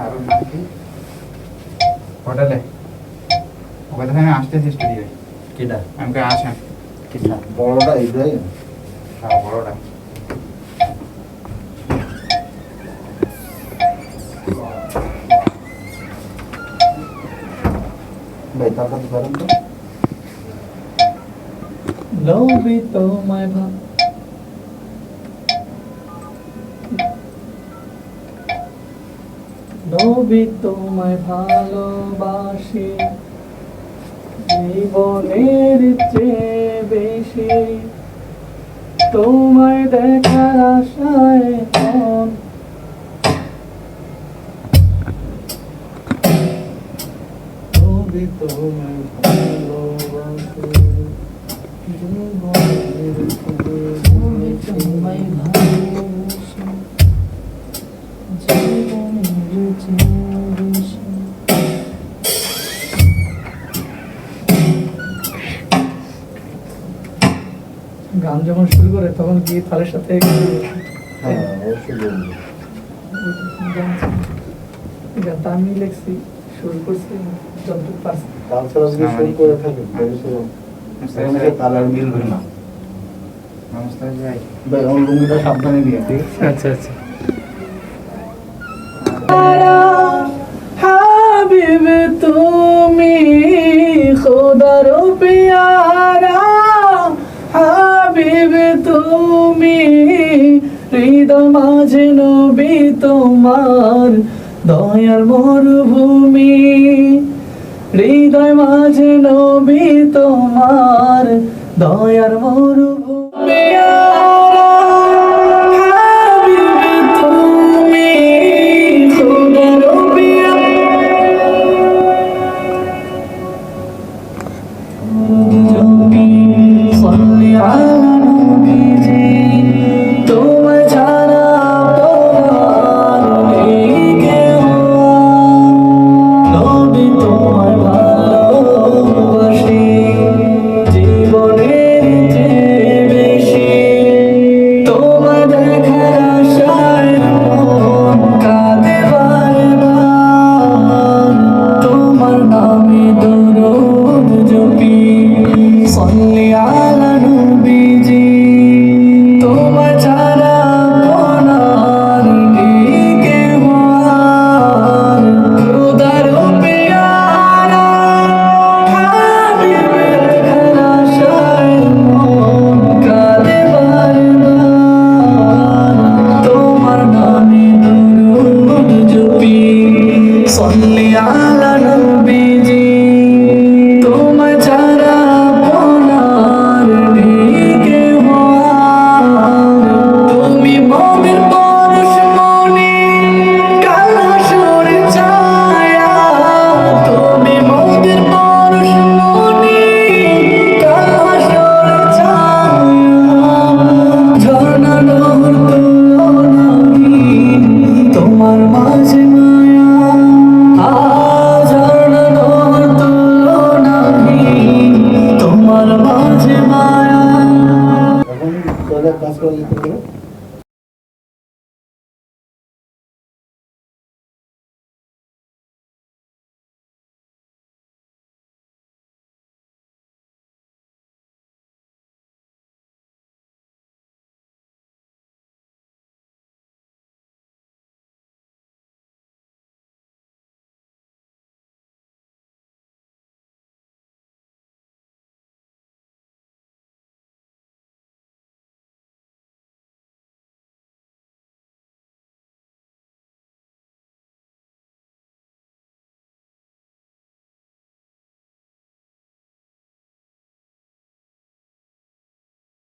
আর ওর নাম কি হোটেলে ওখান থেকে আমি আসতেছি স্টুডিও কিটা আমাকে আসেন কিটা বড়টা ইব্রাহিম হ্যাঁ বড়টা ভাই তার কাছে করেন তো লবি তোমায় ভাব নবী তোমায় ভালোবাসি। জীবনের চেয়ে বেশি তোমায় দেখার আশায় নবী তোমায় ভালোবাসি। জীবনের চেয়ে তোমায় ভালোবাসি। গান যখন শুরু করে তখন কি তালের সাথে হ্যাঁ গানটা আমি লিখছি শুরু করছি যতটুকু পারছি। ছাড়া যদি শুরু করে মিলবে না। সাবধানে নিয়ে ঠিক আচ্ছা আচ্ছা। হাবিব তুমি হৃদয় মাঝে নবী তোমার দয়ার মরুভূমি। হৃদয় মাঝে নবী তোমার দয়ার মরুভূমি। সল্লি আলা নবীজি তোমায় ছাড়া দেখার আশায় মন বারবার। তোমার নামে দরুদ জপি সল্লি আলা estoy, creo.